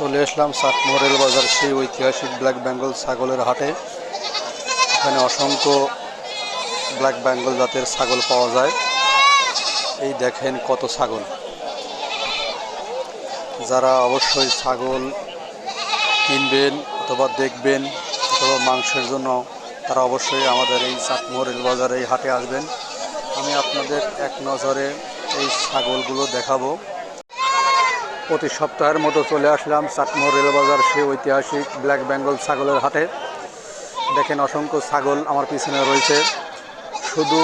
চলে আসলাম চাটমোহরেল বাজার, সেই ঐতিহাসিক ব্ল্যাক বেঙ্গল ছাগলের হাটে। এখানে অসংখ্য ব্ল্যাক বেঙ্গল জাতের ছাগল পাওয়া যায়। এই দেখেন কত ছাগল। যারা অবশ্যই ছাগল কিনবেন অথবা দেখবেন অথবা মাংসের জন্য, তারা অবশ্যই আমাদের এই চাটমোহরেল বাজারে এই হাটে আসবেন। আমি আপনাদের এক নজরে এই ছাগলগুলো দেখাবো। প্রতি সপ্তাহের মতো চলে আসলাম চাটমোহর রেলবাজার সে ঐতিহাসিক ব্ল্যাক বেঙ্গল ছাগলের হাটে। দেখেন অসংখ্য ছাগল আমার পিছনে রয়েছে। শুধু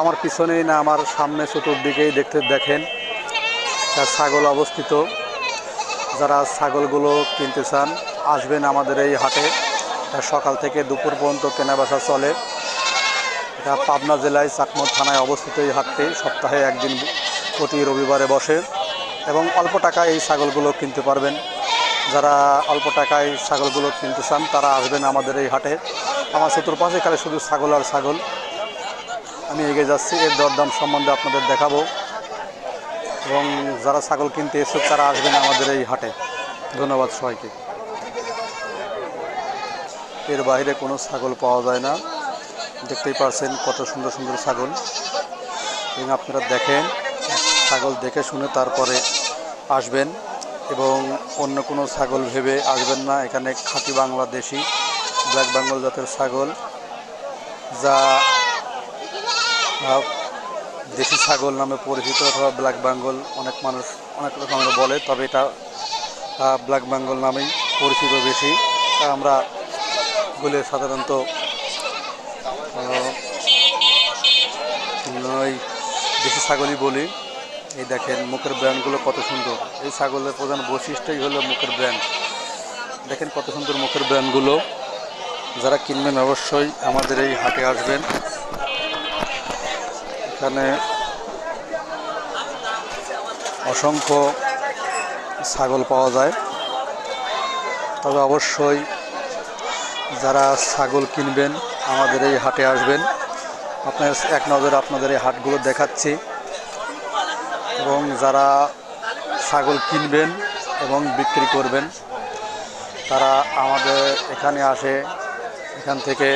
আমার পিছনেই না, আমার সামনে চতুর্দিকেই দেখতে দেখেন তার ছাগল অবস্থিত। যারা ছাগলগুলো কিনতে চান, আসবেন আমাদের এই হাটে। সকাল থেকে দুপুর পর্যন্ত কেনাবেচা চলে। এটা পাবনা জেলায় চাটমোহর থানায় অবস্থিত এই হাটটি। সপ্তাহে একদিন প্রতি রবিবারে বসে। এবং অল্প টাকায় এই ছাগলগুলো কিনতে পারবেন। যারা অল্প টাকায় ছাগলগুলো কিনতে চান, তারা আসবেন আমাদের এই হাটে। আমার চতুর্পাশে খালি শুধু ছাগল আর ছাগল। আমি এগিয়ে যাচ্ছি, এর দরদাম সম্বন্ধে আপনাদের দেখাবো। এবং যারা ছাগল কিনতে এসে তারা আসবেন আমাদের এই হাটে। ধন্যবাদ সবাইকে। এর বাইরে কোনো ছাগল পাওয়া যায় না। দেখতেই পারছেন কত সুন্দর সুন্দর ছাগল। এবং আপনারা দেখেন ছাগল দেখে শুনে তারপরে আসবেন এবং অন্য কোনো ছাগল ভেবে আসবেন না। এখানে খাঁটি বাংলাদেশি, ব্ল্যাক বেঙ্গল জাতের ছাগল, যা দেশি ছাগল নামে পরিচিত অথবা ব্ল্যাক বেঙ্গল অনেক মানুষ, অনেক রকমের বলে, তবে এটা ব্ল্যাক বেঙ্গল নামেই পরিচিত বেশি। তা আমরা বলে সাধারণত দেশি ছাগলই বলি। এই দেখেন, মুখের ব্র্যান্ডগুলো কত সুন্দর। এই ছাগলের প্রধান বৈশিষ্ট্যই হলো মুখের ব্র্যান্ড দেখেন কত সুন্দর মুখের ব্র্যান্ডগুলো যারা কিনবেন অবশ্যই আমাদের এই হাটে আসবেন। এখানে অসংখ্য ছাগল পাওয়া যায়। তবে অবশ্যই যারা ছাগল কিনবেন, আমাদের এই হাটে আসবেন। আপনার এক নজরে আপনাদের এই হাটগুলো দেখাচ্ছি। এবং যারা ছাগল কিনবেন এবং বিক্রি করবেন, তারা আমাদের এখানে আসে, এখান থেকে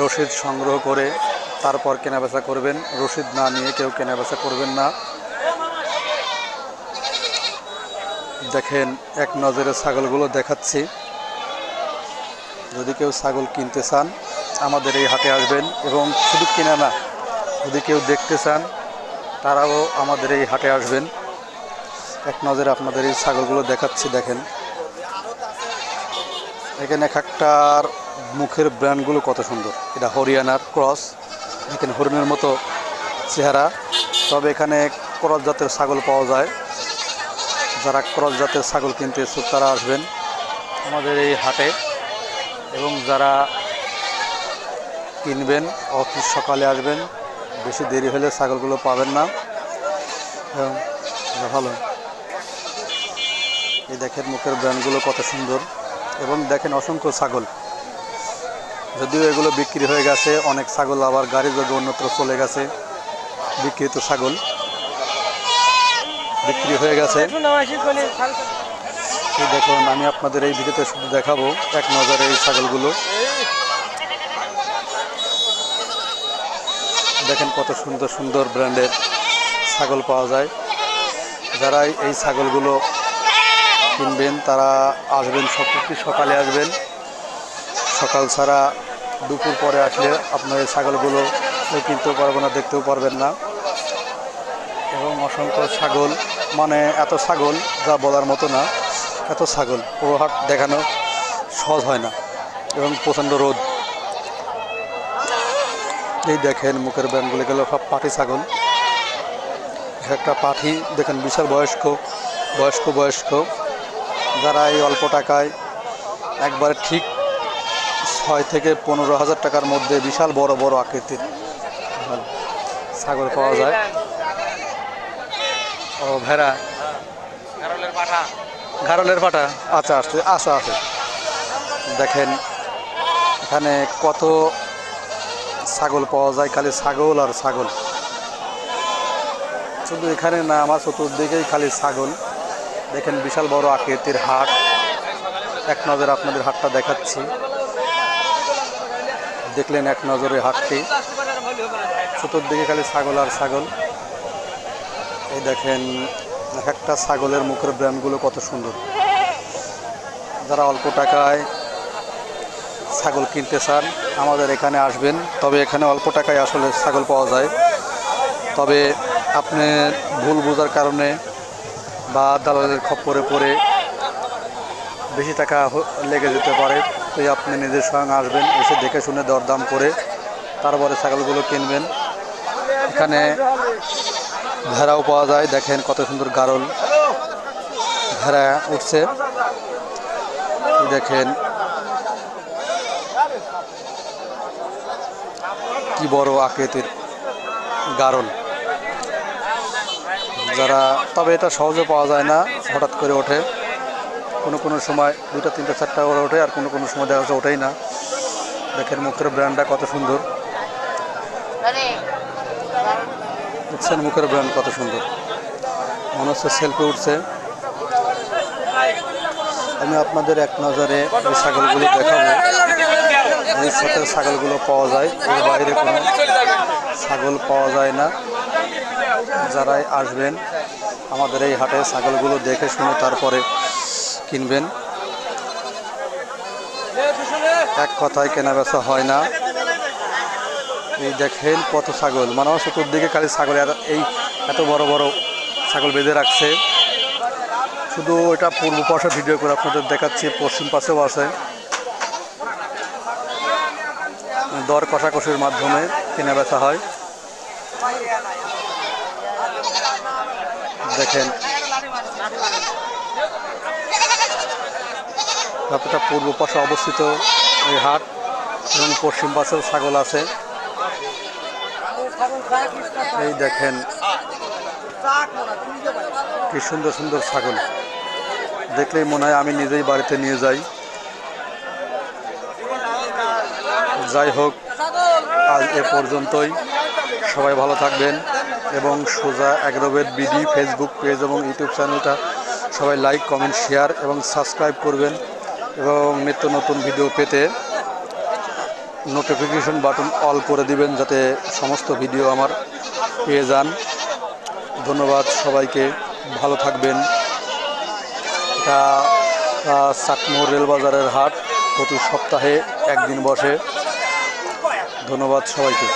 রসিদ সংগ্রহ করে তারপর কেনাবেচা করবেন। রসিদ না নিয়ে কেউ কেনাবেচা করবেন না। দেখেন, এক নজরে ছাগলগুলো দেখাচ্ছি। যদি কেউ ছাগল কিনতে চান, আমাদের এই হাটে আসবেন এবং শুধু কিনা না, যদি কেউ দেখতে চান তারাও আমাদের এই হাটে আসবেন। এক নজরে আপনাদের এই ছাগলগুলো দেখাচ্ছি, দেখেন। এখানে এক একটার মুখের ব্র্যান্ডগুলো কত সুন্দর। এটা হরিয়ানার ক্রস দেখেন হরিণের মতো চেহারা। তবে এখানে ক্রস জাতের ছাগল পাওয়া যায়। যারা ক্রস জাতের ছাগল কিনতে ইচ্ছুক তারা আসবেন আমাদের এই হাটে। এবং যারা কিনবেন, অফিস সকালে আসবেন। বেশি দেরি হলে ছাগলগুলো পাবেন না। এবং ভালো। এই দেখেন মুখের ব্র্যান্ডগুলো কত সুন্দর। এবং দেখেন অসংখ্য ছাগল। যদিও এগুলো বিক্রি হয়ে গেছে, অনেক ছাগল আবার গাড়ি যোগে অন্যত্র চলে গেছে। বিক্রিত ছাগল। বিক্রি হয়ে গেছে। দেখুন, আমি আপনাদের এই ভিডিওতে শুধু দেখাবো এক নজরে এই ছাগলগুলো। দেখেন কত সুন্দর সুন্দর ব্র্যান্ডের ছাগল পাওয়া যায়। যারা এই ছাগলগুলো কিনবেন, তারা আসবেন সবটি সকালে আসবেন। সকাল ছাড়া দুপুর পরে আসলে আপনার এই ছাগলগুলো কিনতেও পারবে না, দেখতেও পারবেন না। এবং অসংখ্য ছাগল মানে এত ছাগল যা বলার মতো না, এত ছাগল। পুরো হাট দেখানো সহজ হয় না। এবং প্রচণ্ড রোদ। এই দেখেন মুখের ব্যায়ামগুলো গেল সব পাঠি ছাগল। একটা পাঠি দেখেন বিশাল বয়স্ক বয়স্ক বয়স্ক। যারা এই অল্প টাকায় একবারে ঠিক ছয় থেকে পনেরো হাজার টাকার মধ্যে বিশাল বড় বড় আকৃতির ছাগল পাওয়া যায়। ও ভেড়া। ঘারলের পাটা আচ্ছা আসছে আচ্ছা আছে দেখেন এখানে কত ছাগল পাওয়া যায়, খালি ছাগল আর ছাগল। শুধু এখানে না, আমার চতুর্দিকেই খালি ছাগল। দেখেন বিশাল বড় আকৃতির হাট। এক নজর আপনাদের হাটটা দেখাচ্ছি। দেখলেন এক নজরে হাটটি। চতুর্দিকে খালি ছাগল আর ছাগল। এই দেখেন একটা ছাগলের মুখের ব্র্যান্ডগুলো কত সুন্দর। যারা অল্প টাকায় ছাগল কিনতে চান, আমাদের এখানে আসবেন। তবে এখানে অল্প টাকায় আসলে ছাগল পাওয়া যায়। তবে আপনি ভুল বোঝার কারণে বা দালালের খপ্পরে পড়ে বেশি টাকা লেগে যেতে পারে তো আপনি নিজের স্বয়ং আসবেন, এসে দেখে শুনে দরদাম করে তারপরে ছাগলগুলো কিনবেন। এখানে ভেড়াও পাওয়া যায়, দেখেন কত সুন্দর গারল ভেড়া উঠছে। দেখেন কি বড় আকৃতির গারল যারা, তবে এটা সহজে পাওয়া যায় না, হঠাৎ করে ওঠে। কোনো কোনো সময় দুটা তিনটা, চারটা করে ওঠে, আর কোনো কোনো সময় দেখা যাচ্ছে ওঠেই না। দেখেন মুখের ব্র্যান্ডটা কত সুন্দর। দেখছেন মুখের ব্র্যান্ড কত সুন্দর। মনে হচ্ছে সেলফি উঠছে। আমি আপনাদের এক নজরে ছাগলগুলি দেখাবো। এই ছাগলগুলো পাওয়া যায়। এর বাইরে কোনো ছাগল পাওয়া যায় না। যারাই আসবেন, আমাদের এই হাটে ছাগলগুলো দেখে শুনে তারপরে কিনবেন। এক কথায় কেনা বেচা হয় না। এই দেখেন কত ছাগল। মানে চতুর্দিকে খালি ছাগল এই এত বড় বড় ছাগল বেঁধে রাখছে। শুধু এটা পূর্ব পাশে ভিডিও করে আপনাদের দেখাচ্ছি, পশ্চিম পাশেও আছে। দর কষাকষির মাধ্যমে কেনা বেচা হয়। দেখেন। যতটা পূর্ব পাশে অবস্থিত এই হাট এবং পশ্চিম পাশেও ছাগল আছে। এই দেখেন কি সুন্দর সুন্দর ছাগল। দেখলেই মনে হয় আমি নিজেই বাড়িতে নিয়ে যাই। যাই হোক, আজ এ পর্যন্তই। সবাই ভালো থাকবেন এবং সোজা অ্যাগ্রোভেট বিডি ফেসবুক পেজ এবং ইউটিউব চ্যানেলটা সবাই লাইক, কমেন্ট, শেয়ার এবং সাবস্ক্রাইব করবেন এবং নিত্য নতুন ভিডিও পেতে নোটিফিকেশন বাটন অল করে দিবেন যাতে সমস্ত ভিডিও আমার পেয়ে যান। ধন্যবাদ সবাইকে, ভালো থাকবেন। এটা চাটমোহর রেলবাজারের হাট, প্রতি সপ্তাহে একদিন বসে। ধন্যবাদ সবাইকে।